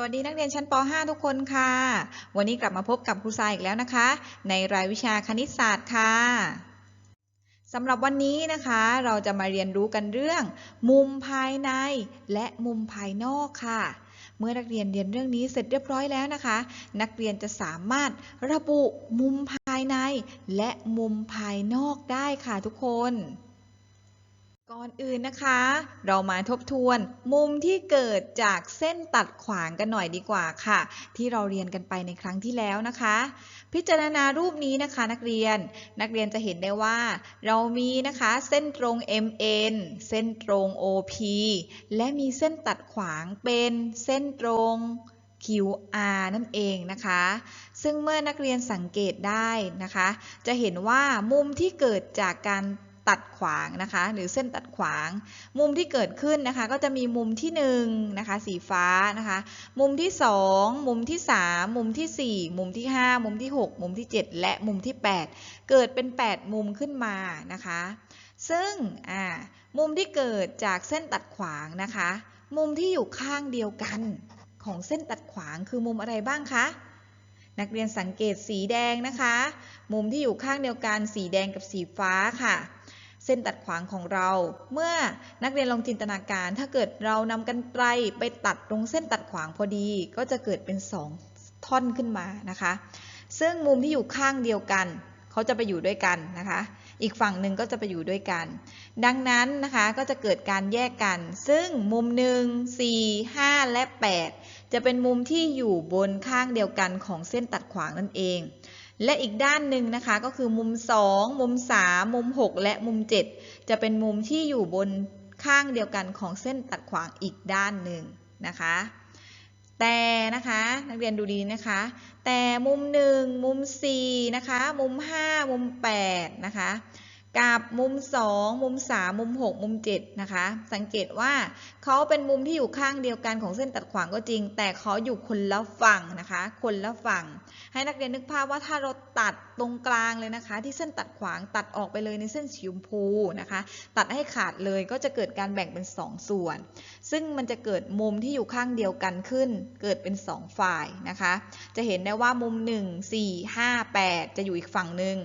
สวัสดีนักเรียนชั้นป .5 ทุกคนค่ะ วันนี้กลับมาพบกับครูทรายอีกแล้วนะคะ ในรายวิชาคณิตศาสตร์ค่ะสำหรับวันนี้นะคะ เราจะมาเรียนรู้กันเรื่อง มุมภายในและมุมภายนอกค่ะ เมื่อนักเรียนเรียนเรื่องนี้เสร็จเรียบร้อยแล้วนะคะ นักเรียนจะสามารถระบุมุมภายในและมุมภายนอกได้ค่ะทุกคน ก่อนอื่นนะคะ เรามาทบทวนมุมที่เกิดจากเส้นตัดขวางกันหน่อยดีกว่าค่ะ ที่เราเรียนกันไปในครั้งที่แล้วนะคะ พิจารณารูปนี้นะคะนักเรียนนักเรียนจะเห็นได้ว่า เรามีนะคะเส้นตรง MN เส้นตรง OP และมีเส้นตัดขวางเป็นเส้นตรง QR นั่นเองนะคะ ซึ่งเมื่อนักเรียนสังเกตได้นะคะ จะเห็นว่ามุมที่เกิดจากการ ตัดขวางนะคะ หรือเส้นตัดขวาง มุมที่เกิดขึ้นนะคะ ก็จะมีมุมที่1นะคะสีฟ้านะคะ มุมที่ 2 มุมที่ 3 มุมที่ 4 มุมที่ 5 มุมที่ 6 มุมที่ 7 และมุมที่ 8 เกิดเป็น 8 มุมขึ้นมานะคะ ซึ่งมุมที่เกิดจากเส้นตัดขวางนะคะ มุมที่อยู่ข้างเดียวกันของเส้นตัดขวางคือมุมอะไรบ้างคะนักเรียนสังเกตสีแดงนะคะ มุมที่อยู่ข้างเดียวกันสีแดงกับสีฟ้าค่ะ เส้นตัดขวางของเรา เมื่อนักเรียนลองจินตนาการ ถ้าเกิดเรานำกันไกลไปตัดตรงเส้นตัดขวางพอดี ก็จะเกิดเป็นสองท่อนขึ้นมานะคะ ซึ่งมุมที่อยู่ข้างเดียวกัน เขาจะไปอยู่ด้วยกันนะคะ อีกฝั่งหนึ่งก็จะไปอยู่ด้วยกัน ดังนั้นนะคะก็จะเกิดการแยกกัน ซึ่งมุมหนึ่ง4 5 และ 8 จะเป็นมุมที่อยู่บนข้างเดียวกันของเส้นตัดขวางนั่นเอง และอีกด้านหนึ่งนะคะก็คือมุม 2 มุม 3 มุม 6 และมุม 7 จะเป็นมุมที่อยู่บนข้างเดียวกันของเส้นตัดขวางอีกด้านหนึ่งนะคะ แต่นะคะนักเรียนดูดีนะคะ แต่มุม 1 มุม4นะคะ มุม 5 มุม8นะคะ กับมุม 2 มุม 3 มุม 6 มุม 7 นะคะ สังเกตว่าเขาเป็นมุมที่อยู่ข้างเดียวกันของเส้นตัดขวางก็จริง แต่เขาอยู่คนละฝั่งนะคะ คนละฝั่ง ให้นักเรียนนึกภาพว่าถ้าเราตัดตรงกลางเลยนะคะ ที่เส้นตัดขวางตัดออกไปเลยในเส้นสีชมพูนะคะ ตัดให้ขาดเลยก็จะเกิดการแบ่งเป็น 2 ส่วน ซึ่งมันจะเกิดมุมที่อยู่ข้างเดียวกันขึ้น เกิดเป็น 2 ฝ่ายนะคะ จะเห็นได้ว่ามุม 1 4 5 8 จะอยู่อีกฝั่งหนึ่ง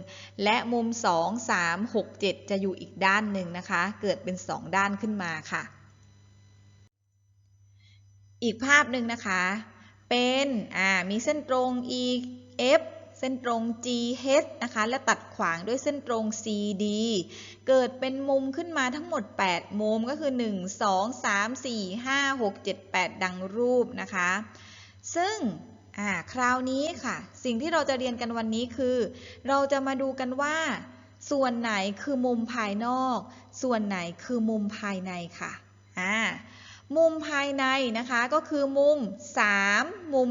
และมุม 2 3 6 7 จะอยู่อีกด้านหนึ่งนะคะ เกิดเป็น 2 ด้านขึ้นมาค่ะ อีกภาพหนึ่งนะคะ เป็นอ่ามีเส้นตรง EF เส้นตรง GH นะคะ และตัดขวางด้วยเส้นตรง CD เกิดเป็นมุมขึ้นมาทั้งหมด 8 มุมก็คือ 1 2 3 4 5 6 7 8 ดังรูปนะคะ ซึ่งคราวนี้ค่ะ สิ่งที่เราจะเรียนกันวันนี้คือ เราจะมาดูกันว่า ส่วนไหนคือมุมภายนอก ส่วนไหนคือมุมภายในค่ะอ่ามุมภายในนะคะก็คือมุม 3 มุม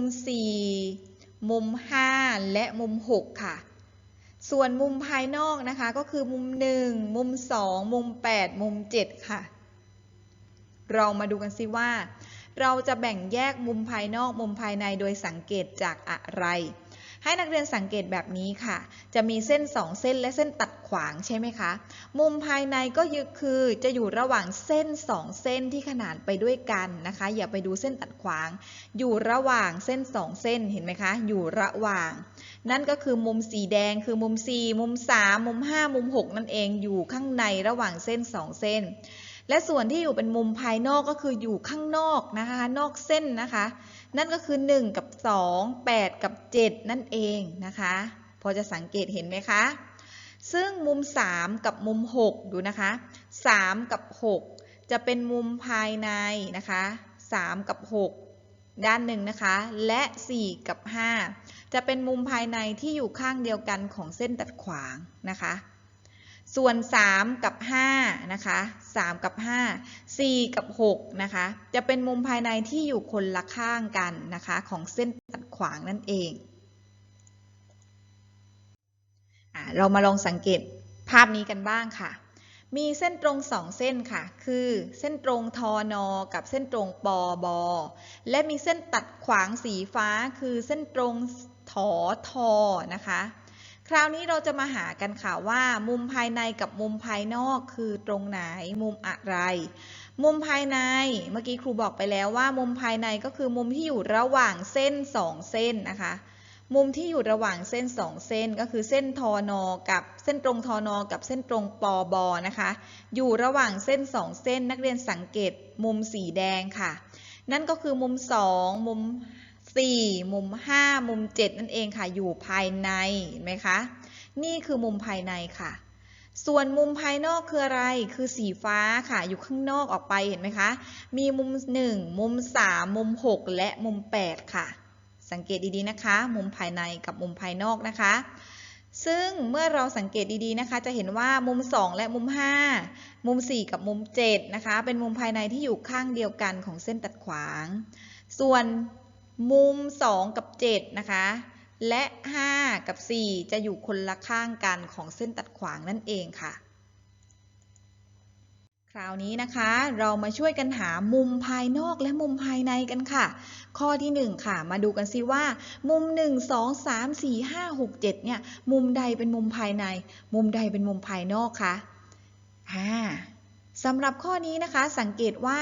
4 มุม 5 และมุม 6 ค่ะ ส่วนมุมภายนอกนะคะก็คือมุม 1 มุม 2 มุม 8 มุม 7 ค่ะ เรามาดูกันสิว่า เราจะแบ่งแยกมุมภายนอกมุมภายในโดยสังเกตจากอะไร ให้นักเรียนสังเกตแบบนี้ค่ะ จะมีเส้น 2 เส้นและเส้นตัดขวางใช่ไหมคะ มุมภายในก็คือจะอยู่ระหว่างเส้น 2 เส้นที่ขนานไปด้วยกันนะคะ อย่าไปดูเส้นตัดขวาง อยู่ระหว่างเส้น 2 เส้นเห็นไหมคะ อยู่ระหว่าง นั่นก็คือมุมสีแดงคือมุม 4 มุม 3 มุม 5 มุม 6 นั่นเองอยู่ข้างในระหว่างเส้น 2 เส้น และส่วนที่อยู่เป็นมุมภายนอกก็คืออยู่ข้างนอกนะคะ นอกเส้นนะคะ นั่นก็คือ 1 กับ 2 8 กับ 7 นั่นเองนะคะ พอจะสังเกตเห็นไหมคะ ซึ่งมุม 3 กับมุม 6 ดูนะคะ 3 กับ 6 จะเป็นมุมภายในนะคะ 3 กับ 6 ด้านหนึ่งนะคะ และ 4 กับ 5 จะเป็นมุมภายในที่อยู่ข้างเดียวกันของเส้นตัดขวางนะคะ ส่วน 3 กับ5นะคะ3กับ 5 4 กับ6นะคะ จะเป็นมุมภายในที่อยู่คนละข้างกันนะคะ ของเส้นตัดขวางนั่นเองอเรามาลองสังเกตภาพนี้กันบ้างค่ะ มีเส้นตรง2เส้นค่ะ คือเส้นตรงทอนอกับเส้นตรงปอบอและมีเส้นตัดขวางสีฟ้า คือเส้นตรงถอทอนะคะ คราวนี้เราจะมาหากันค่ะว่ามุมภายในกับมุมภายนอกคือตรงไหนมุมอะไร มุมภายในเมื่อกี้ครูบอกไปแล้วว่า มุมภายในก็คือมุมที่อยู่ระหว่างเส้น 2 เส้นนะคะ มุมที่อยู่ระหว่างเส้น 2 เส้นก็คือเส้นทอนอกับเส้นตรงทอนอกับเส้นตรงปอบอนะคะ อยู่ระหว่างเส้น 2 เส้นนักเรียนสังเกตมุมสีแดงค่ะ นั่นก็คือมุม 2 มุม 4 มุม 5 มุม 7 นั่นเองค่ะ อยู่ภายในเห็นไหมคะ นี่คือมุมภายในค่ะ ส่วนมุมภายนอกคืออะไร คือสีฟ้าค่ะ อยู่ข้างนอกออกไปเห็นไหมคะ มีมุม 1 มุม 3 มุม 6 และมุม 8 ค่ะ สังเกตดีๆนะคะ มุมภายในกับมุมภายนอกนะคะ ซึ่งเมื่อเราสังเกตดีๆนะคะ จะเห็นว่ามุม 2 และมุม 5 มุม 4 กับมุม 7 นะคะ เป็นมุมภายในที่อยู่ข้างเดียวกันของเส้นตัดขวาง ส่วน มุม 2 กับ 7 นะคะ และ 5 กับ 4 จะอยู่คนละข้างกันของเส้นตัดขวางนั่นเองค่ะ คราวนี้นะคะเรามาช่วยกันหามุมภายนอกและมุมภายในกันค่ะ ข้อที่ 1 ค่ะ มาดูกันซิว่า มุม 1 2 3 4 5 6 7 เนี่ย มุมใดเป็นมุมภายใน มุมใดเป็นมุมภายนอกคะอ่า สำหรับข้อนี้นะคะสังเกตว่า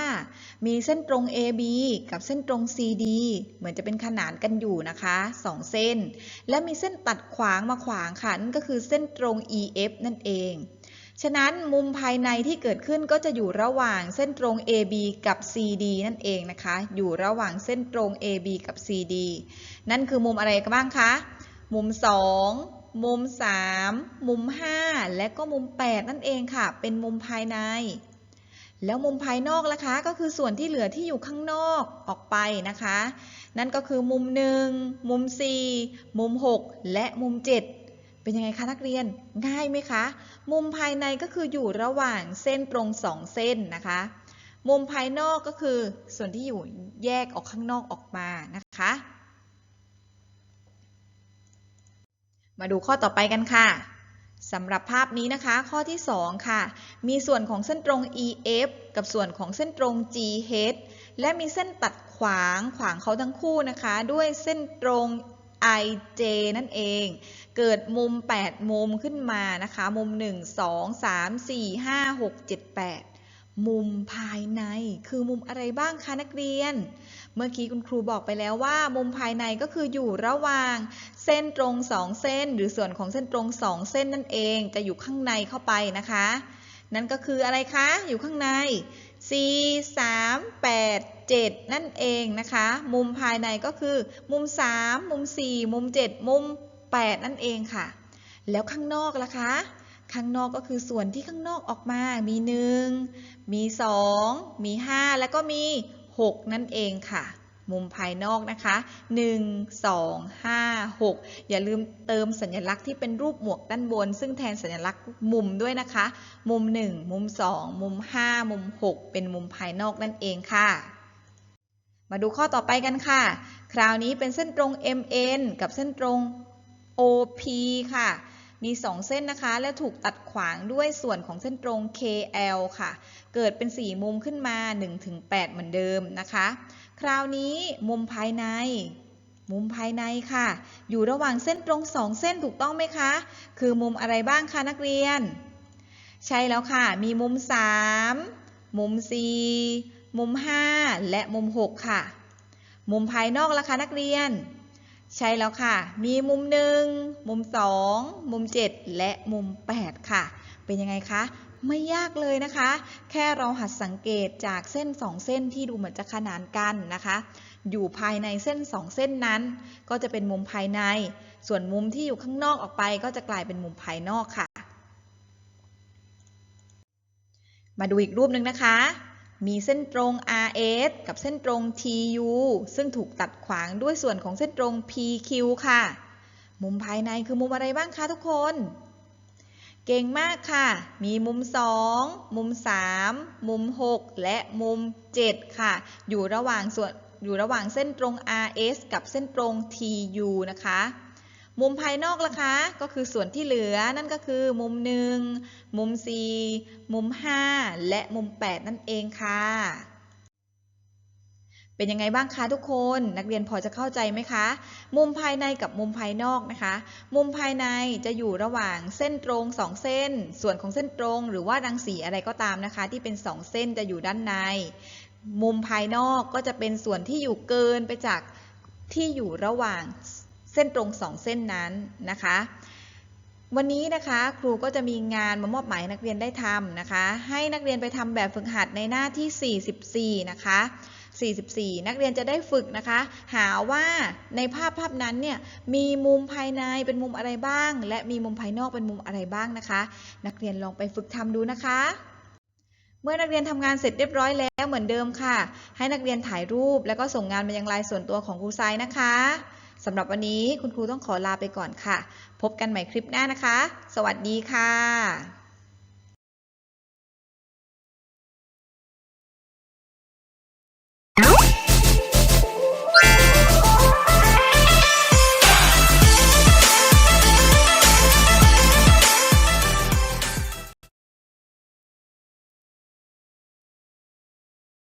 มีเส้นตรง AB กับเส้นตรง CD เหมือนจะเป็นขนานกันอยู่นะคะ2เส้น และมีเส้นตัดขวางมาขวางค่ะนั่นก็คือเส้นตรง EF นั่นเอง ฉะนั้นมุมภายในที่เกิดขึ้นก็จะอยู่ระหว่างเส้นตรง AB กับ CD นั่นเองนะคะ อยู่ระหว่างเส้นตรง AB กับ CD นั่นคือมุมอะไรกันบ้างคะ มุม 2 มุม 3 มุม 5 และก็มุม 8 นั่นเองค่ะ เป็นมุมภายใน แล้วมุมภายนอกล่ะคะ ก็คือส่วนที่เหลือที่อยู่ข้างนอกออกไปนะคะ นั่นก็คือมุม 1 มุม 4 มุม 6 และมุม 7เป็นยังไงคะนักเรียนง่ายไหมคะ มุมภายในก็คืออยู่ระหว่างเส้นตรง2เส้นนะคะ มุมภายนอกก็คือส่วนที่อยู่แยกออกข้างนอกออกมานะคะ มาดูข้อต่อไปกันค่ะสำหรับภาพนี้นะคะ ข้อที่ 2 ค่ะ มีส่วนของเส้นตรง EF กับส่วนของเส้นตรง GH และมีเส้นตัดขวางขวางเขาทั้งคู่นะคะ ด้วยเส้นตรง IJ นั่นเอง เกิดมุม 8 มุมขึ้นมานะคะ มุม 1 2 3 4 5 6 7 8 มุมภายในคือมุมอะไรบ้างคะนักเรียน เมื่อกี้คุณครูบอกไปแล้วว่า มุมภายในก็คืออยู่ระหว่าง เส้นตรง 2 เส้น หรือส่วนของเส้นตรง 2 เส้นนั่นเองจะอยู่ข้างในเข้าไปนะคะ นั่นก็คืออะไรคะ อยู่ข้างใน4 3 8 7 นั่นเองนะคะ มุมภายในก็คือ มุม 3 มุม 4 มุม 7 มุม 8 นั่นเองค่ะ แล้วข้างนอกล่ะคะข้างนอกก็คือส่วนที่ข้างนอกออกมา มี 1 มี 2 มี 5 แล้วก็มี 6 นั่นเองค่ะ มุมภายนอกนะคะ 1 2 5 6 อย่าลืมเติมสัญลักษณ์ที่เป็นรูปหมวกด้านบน ซึ่งแทนสัญลักษณ์มุมด้วยนะคะ มุม 1 มุม 2 มุม 5 มุม 6 เป็นมุมภายนอกนั่นเองค่ะมาดูข้อต่อไปกันค่ะ คราวนี้เป็นเส้นตรง MN กับเส้นตรง OP ค่ะ มี 2 เส้นนะคะ และถูกตัดขวางด้วยส่วนของเส้นตรง KL ค่ะ เกิดเป็น 4 มุมขึ้นมา 1-8 เหมือนเดิมนะคะ คราวนี้มุมภายใน มุมภายในค่ะ อยู่ระหว่างเส้นตรง 2 เส้นถูกต้องไหมคะ คือมุมอะไรบ้างคะนักเรียน ใช่แล้วค่ะ มีมุม 3 มุม 4 มุม 5 และมุม 6 ค่ะ มุมภายนอกล่ะคะนักเรียน ใช่แล้วค่ะ มีมุม 1 มุม 2 มุม 7 และมุม 8 ค่ะ เป็นยังไงคะ ไม่ยากเลยนะคะ แค่เราหัดสังเกตจากเส้น 2 เส้นที่ดูเหมือนจะขนานกันนะคะ อยู่ภายในเส้น 2 เส้นนั้น ก็จะเป็นมุมภายใน ส่วนมุมที่อยู่ข้างนอกออกไป ก็จะกลายเป็นมุมภายนอกค่ะ มาดูอีกรูปหนึ่งนะคะ มีเส้นตรง RS กับเส้นตรง TU ซึ่งถูกตัดขวางด้วยส่วนของเส้นตรง PQ ค่ะ มุมภายในคือมุมอะไรบ้างคะทุกคน เก่งมากค่ะ มีมุม 2 มุม 3 มุม 6 และมุม 7 ค่ะ อยู่ระหว่างส่วนอยู่ระหว่างเส้นตรง RS กับเส้นตรง TU นะคะ มุมภายนอกล่ะคะ ก็คือส่วนที่เหลือนั่นก็คือมุม 1 มุม 4 มุม 5 และมุม 8 นั่นเองค่ะ เป็นยังไงบ้างคะทุกคนนักเรียนพอจะเข้าใจไหมคะ มุมภายในกับมุมภายนอกนะคะ มุมภายในจะอยู่ระหว่างเส้นตรงสองเส้น ส่วนของเส้นตรง หรือว่ารังสีอะไรก็ตามนะคะ ที่เป็นสองเส้นจะอยู่ด้านใน มุมภายนอกก็จะเป็นส่วนที่อยู่เกินไปจากที่อยู่ระหว่าง เส้นตรงสองเส้นนั้นนะคะ วันนี้นะคะครูก็จะมีงานมามอบหมายนักเรียนได้ทำนะคะ ให้นักเรียนไปทำแบบฝึกหัดในหน้าที่ 44 นะคะ 44 นักเรียนจะได้ฝึกนะคะ หาว่าในภาพภาพนั้นเนี่ยมีมุมภายในเป็นมุมอะไรบ้าง และมีมุมภายนอกเป็นมุมอะไรบ้างนะคะ นักเรียนลองไปฝึกทำดูนะคะเมื่อนักเรียนทำงานเสร็จเรียบร้อยแล้วเหมือนเดิมค่ะ ให้นักเรียนถ่ายรูปแล้วก็ส่งงานมายังไลน์ส่วนตัวของครูทรายนะคะ สำหรับวันนี้คุณครูต้องขอลาไปก่อนค่ะ พบกันใหม่คลิปหน้านะคะ สวัสดีค่ะ